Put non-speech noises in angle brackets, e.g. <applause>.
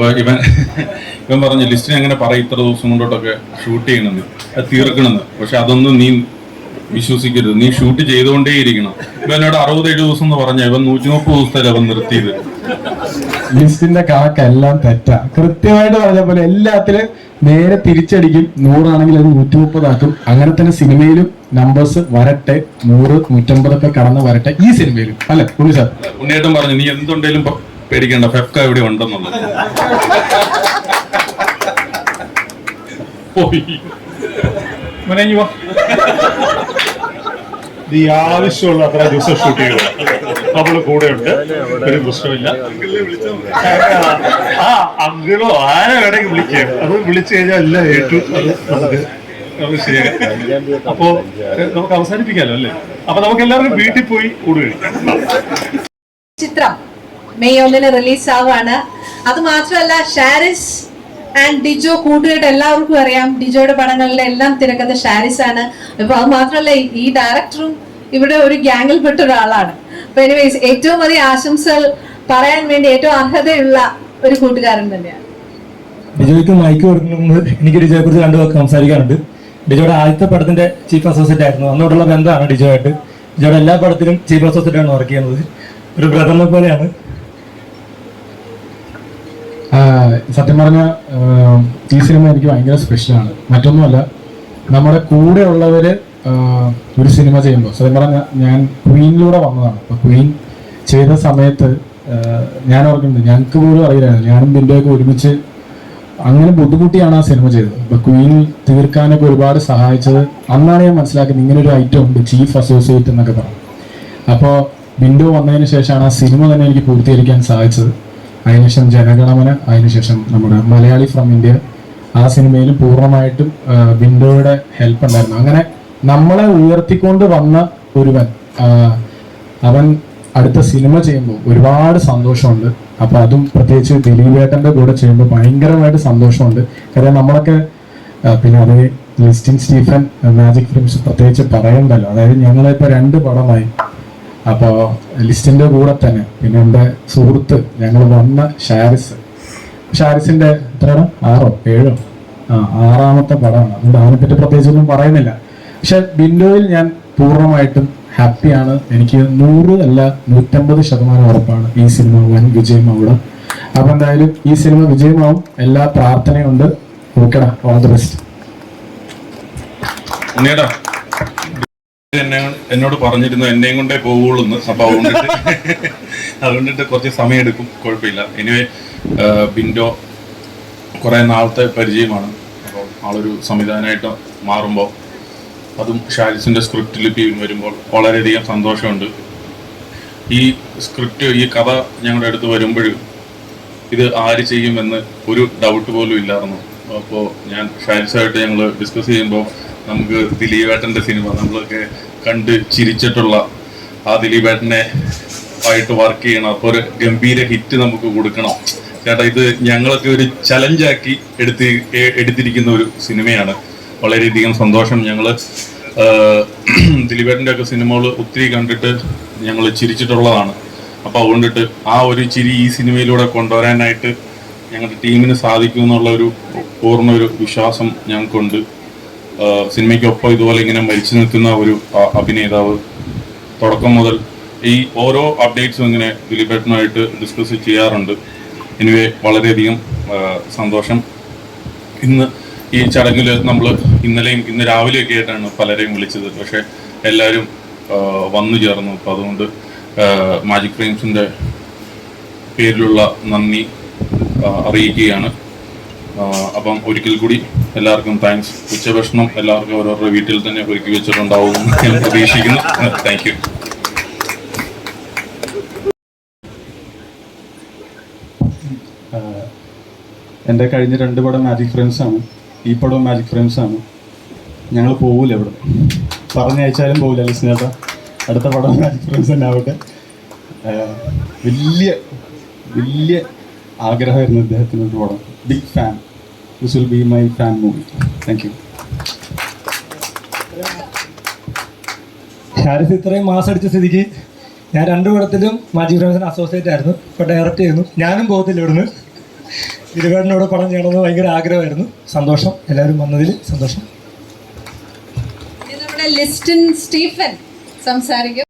അപ്പൊ ഇവൻ ഇവൻ പറഞ്ഞു ലിസ്റ്റിനെ അങ്ങനെ പറയും ഇത്ര ദിവസം കൊണ്ടോട്ടൊക്കെ ഷൂട്ട് ചെയ്യണമെന്ന്. അത് തീർക്കണമെന്ന്. പക്ഷെ അതൊന്നും നീ വിശ്വസിക്കരുത്. നീ ഷൂട്ട് ചെയ്തുകൊണ്ടേ ഇരിക്കണം ഇവ എന്നോട് അറുപത്തേഴ് ദിവസം എന്ന് പറഞ്ഞ ഇവൻ നൂറ്റി മുപ്പത് ദിവസത്തല്ല അവൻ നിർത്തിയത്. ലിസ്റ്റിന്റെ കണക്കെല്ലാം തെറ്റാ. കൃത്യമായിട്ട് പറഞ്ഞ പോലെ എല്ലാത്തിലും നേരെ തിരിച്ചടിക്കും. നൂറാണെങ്കിൽ അത് നൂറ്റി മുപ്പതാക്കും അങ്ങനെ തന്നെ സിനിമയിലും നമ്പേഴ്സ് വരട്ടെ. നൂറ് നൂറ്റമ്പതൊക്കെ കടന്ന് വരട്ടെ. ഈ സിനിമയിലും. അല്ലെ ഉണ്ണി സാർ? ഉണ്ണിയേട്ടൻ പറഞ്ഞു നീ എന്തുണ്ടെങ്കിലും പേടിക്കണ്ട ഫെഫ്ക ഇവിടെ ഉണ്ടെന്നുള്ളത്. ആവശ്യമുള്ള അത്ര ദിവസം ഷൂട്ട് ചെയ്തു. നമ്മൾ കൂടെ ഉണ്ട്. ഒരു പ്രശ്നമില്ല. ആ അങ്കിളോ ആരെ വേണമെങ്കിൽ വിളിക്കാം? അത് വിളിച്ചു കഴിഞ്ഞാൽ എല്ലാം ഏറ്റു. അത് നമുക്ക് നമുക്ക് ശരിയാക്കാം. അപ്പോ നമുക്ക് അവസാനിപ്പിക്കാലോ അല്ലേ? അപ്പൊ നമുക്ക് എല്ലാവർക്കും വീട്ടിൽ പോയി കൂടുകയാണ് ചിത്രം. മെയ് ഒന്നിന് റിലീസ് ആവാണ് അത് മാത്രമല്ല ഷാരിസ് ആൻഡ് ഡിജോ കൂട്ടുകെട്ട് എല്ലാവർക്കും അറിയാം. ഡിജോയുടെ പടങ്ങളിലെ എല്ലാം തിരക്കഥ ഷാരിസ് ആണ് അപ്പൊ അത് മാത്രമല്ല ഈ ഡയറക്ടറും ഇവിടെ ഒരു ഗ്യാങ്ങിൽ പെട്ട ഒരാളാണ് അപ്പൊ എനിവേസ് ഏറ്റവും അധികം ആശംസകൾ പറയാൻ വേണ്ടി ഏറ്റവും അർഹതയുള്ള ഒരു കൂട്ടുകാരൻ തന്നെയാണ്. ഡിജോയ്ക്ക് മൈക്ക് കൊടുക്കുന്നത് എനിക്ക് ഡിജോയെ കുറിച്ച് രണ്ടു പേർക്ക് സംസാരിക്കാനുണ്ട്. ഡിജോയുടെ ആദ്യത്തെ പടത്തിന്റെ ചീഫ് അസോസിയേറ്റ് ആയിരുന്നു. അന്നോടുള്ള ബന്ധമാണ് ഡിജോയായിട്ട്. ഡിജോയുടെ എല്ലാ പടത്തിലും ചീഫ് അസോസിയേറ്റ് ആണ് വർക്ക് ചെയ്യുന്നത്. ഒരു ബ്രദറിനെ പോലെയാണ്. സത്യം പറഞ്ഞ ഈ സിനിമ എനിക്ക് ഭയങ്കര സ്പെഷ്യലാണ് മറ്റൊന്നുമല്ല നമ്മുടെ കൂടെ ഉള്ളവര് ഒരു സിനിമ ചെയ്യുമ്പോൾ സത്യം പറഞ്ഞ ഞാൻ ക്വീനിലൂടെ വന്നതാണ്. അപ്പൊ ക്വീൻ ചെയ്ത സമയത്ത് ഞാൻ ഓർക്കുന്നുണ്ട് ഞങ്ങൾക്ക് പോലും അറിയില്ലായിരുന്നു. ഞാനും ബിന്ദുവൊക്കെ ഒരുമിച്ച് അങ്ങനെ ബുദ്ധിമുട്ടിയാണ് ആ സിനിമ ചെയ്തത്. അപ്പൊ ക്വീൻ തീർക്കാനൊക്കെ ഒരുപാട് സഹായിച്ചത് അന്നാണ് ഞാൻ മനസ്സിലാക്കുന്നത് ഇങ്ങനെ ഒരു ഐറ്റം ഉണ്ട് ചീഫ് അസോസിയേറ്റ് എന്നൊക്കെ പറഞ്ഞു. അപ്പോൾ വിൻഡോ വന്നതിന് ശേഷമാണ് ആ സിനിമ തന്നെ എനിക്ക് പൂർത്തീകരിക്കാൻ സാധിച്ചത്. അതിനുശേഷം ജനഗണമന അതിനുശേഷം നമ്മുടെ മലയാളി ഫ്രം ഇന്ത്യ ആ സിനിമയിൽ പൂർണമായിട്ടും വിൻഡോയുടെ ഹെൽപ്പ് ഉണ്ടായിരുന്നു. അങ്ങനെ നമ്മളെ ഉയർത്തിക്കൊണ്ട് വന്ന ഒരുവൻ അവൻ അടുത്ത സിനിമ ചെയ്യുമ്പോൾ ഒരുപാട് സന്തോഷമുണ്ട്. അപ്പൊ അതും പ്രത്യേകിച്ച് ദിലീപേട്ടന്റെ കൂടെ ചെയ്യുമ്പോൾ ഭയങ്കരമായിട്ട് സന്തോഷമുണ്ട്. കാര്യം നമ്മളൊക്കെ പിന്നെ അതേ ലിസ്റ്റിൻ സ്റ്റീഫൻ മാജിക് ഫിലിംസ് പ്രത്യേകിച്ച് പറയണ്ടല്ലോ. അതായത് ഞങ്ങളിപ്പോ രണ്ട് പടമായി. അപ്പോ ലിസ്റ്റിന്റെ കൂടെ തന്നെ. പിന്നെ എന്റെ സുഹൃത്ത് ഞങ്ങൾ വന്ന ഷാരിസ്. ഷാരിസിന്റെ എത്രയാണ്? ആറോ? ഏഴോ? ആ ആറാമത്തെ പടമാണ്. അതുകൊണ്ട് അതിനെപ്പറ്റി പ്രത്യേകിച്ചൊന്നും പറയുന്നില്ല. പക്ഷെ ബിൻഡോയിൽ ഞാൻ പൂർണമായിട്ടും ഹാപ്പിയാണ്. എനിക്ക് നൂറ് അല്ല നൂറ്റമ്പത് ശതമാനം ഉറപ്പാണ് ഈ സിനിമ വൻ വിജയമാവുക അപ്പൊ എന്തായാലും ഈ സിനിമ വിജയമാവും. എല്ലാ പ്രാർത്ഥനയുണ്ട് ഓക്കെടാ ഓൾ ദി ബെസ്റ്റ് ഉണ്ണിയേട്ടാ എന്നെ എന്നോട് പറഞ്ഞിരുന്നു എന്നെയും കൊണ്ടേ പോവുള്ളൂ എന്ന്. അപ്പൊ അതുകൊണ്ടിട്ട് <laughs> അതുകൊണ്ടിട്ട് കുറച്ച് സമയം എടുക്കും കുഴപ്പമില്ല എനിവേ ബിൻഡോ കുറെ നാളത്തെ പരിചയമാണ്. അപ്പോൾ ആളൊരു സംവിധാനമായിട്ട് മാറുമ്പോൾ അതും ഷാരിസിന്റെ സ്ക്രിപ്റ്റ് ലിപി വരുമ്പോൾ വളരെയധികം സന്തോഷമുണ്ട്. ഈ സ്ക്രിപ്റ്റ് ഈ കഥ ഞങ്ങളുടെ അടുത്ത് വരുമ്പോഴും ഇത് ആര് ചെയ്യുമെന്ന് ഒരു ഡൗട്ട് പോലും ഇല്ലായിരുന്നു. അപ്പോൾ ഞാൻ ഷാരിസായിട്ട് ഞങ്ങൾ ഡിസ്കസ് ചെയ്യുമ്പോൾ നമുക്ക് ദിലീപേട്ടന്റെ സിനിമ നമ്മളൊക്കെ കണ്ട് ചിരിച്ചിട്ടുള്ള ആ ദിലീപേട്ടനെ ആയിട്ട് വർക്ക് ചെയ്യണം. അപ്പോൾ ഒരു ഗംഭീര ഹിറ്റ് നമുക്ക് കൊടുക്കണം. ചേട്ടാ ഇത് ഞങ്ങളൊക്കെ ഒരു ചലഞ്ചാക്കി എടുത്ത് എടുത്തിരിക്കുന്ന ഒരു സിനിമയാണ്. വളരെയധികം സന്തോഷം ഞങ്ങൾ ദിലീപേട്ടന്റെ ഒക്കെ സിനിമകൾ ഒത്തിരി കണ്ടിട്ട് ഞങ്ങൾ ചിരിച്ചിട്ടുള്ളതാണ്. അപ്പോൾ അതുകൊണ്ടിട്ട് ആ ഒരു ചിരി ഈ സിനിമയിലൂടെ കൊണ്ടുവരാനായിട്ട് ഞങ്ങളുടെ ടീമിന് സാധിക്കും എന്നുള്ള ഒരു പൂർണ ഒരു വിശ്വാസം ഞങ്ങൾക്കുണ്ട്. സിനിമയ്ക്കൊപ്പം ഇതുപോലെ ഇങ്ങനെ മരിച്ചു നിൽക്കുന്ന ഒരു അഭിനേതാവ്. തുടക്കം മുതൽ ഈ ഓരോ അപ്ഡേറ്റ്സും ഇങ്ങനെ ദിലീപേട്ടനുമായിട്ട് ഡിസ്കസ് ചെയ്യാറുണ്ട്. എനിവേ വളരെയധികം സന്തോഷം. ഇന്ന് ഈ ചടങ്ങിൽ നമ്മൾ ഇന്നലെയും ഇന്ന് രാവിലെയൊക്കെ ആയിട്ടാണ് പലരെയും വിളിച്ചത്. പക്ഷേ എല്ലാവരും വന്നു ചേർന്നു. അപ്പോൾ അതുകൊണ്ട് മാജിക് ഫ്രെയിംസിന്റെ പേരിലുള്ള നന്ദി അറിയിക്കുകയാണ്. അപ്പം ഒരിക്കൽ കൂടി എല്ലാവർക്കും താങ്ക്സ് ഉച്ചഭക്ഷണം എല്ലാവർക്കും ഓരോരുടെ വീട്ടിൽ തന്നെ ഒരുക്കി വെച്ചിട്ടുണ്ടാവും ഞാൻ പ്രതീക്ഷിക്കുന്നു. താങ്ക് യു എന്റെ കഴിഞ്ഞ രണ്ട് പടം മാജിക് ഫ്രെയിംസ് ആണ്. ഈ പടവും മാജിക് ഫ്രെയിംസ് ആണ്. ഞങ്ങൾ പോവില്ല ഇവിടെ. പറഞ്ഞയച്ചാലും പോവില്ല ലിസ്നേട്ട അടുത്ത പടം മാജിക് ഫ്രെയിംസ് തന്നെ ആവട്ടെ. വലിയ വലിയ ആഗ്രഹമായിരുന്നു അദ്ദേഹത്തിനൊരു പടം. Big fan this will be my fan movie thank you Haris ഇത്രയും മാസം അടിച്ച സ്ഥിതിക്ക് ഞാൻ രണ്ടു പടത്തിലും മാജിക് ഫ്രണ്ട്സിന് അസോസിയേറ്റ് ആയിരുന്നു. ഇപ്പോൾ ഡയറക്റ്റ് ചെയ്യുന്നു. ഞാനും പോകത്തില്ല ഇവിടുന്ന്. ഇരുവേടിനോട് പടം ചെയ്യണമെന്ന് ഭയങ്കര ആഗ്രഹമായിരുന്നു. സന്തോഷം. എല്ലാവരും വന്നതിൽ സന്തോഷം. ഇനി നമ്മുടെ ലിസ്റ്റിൻ സ്റ്റീഫൻ സംസാരിക്കും.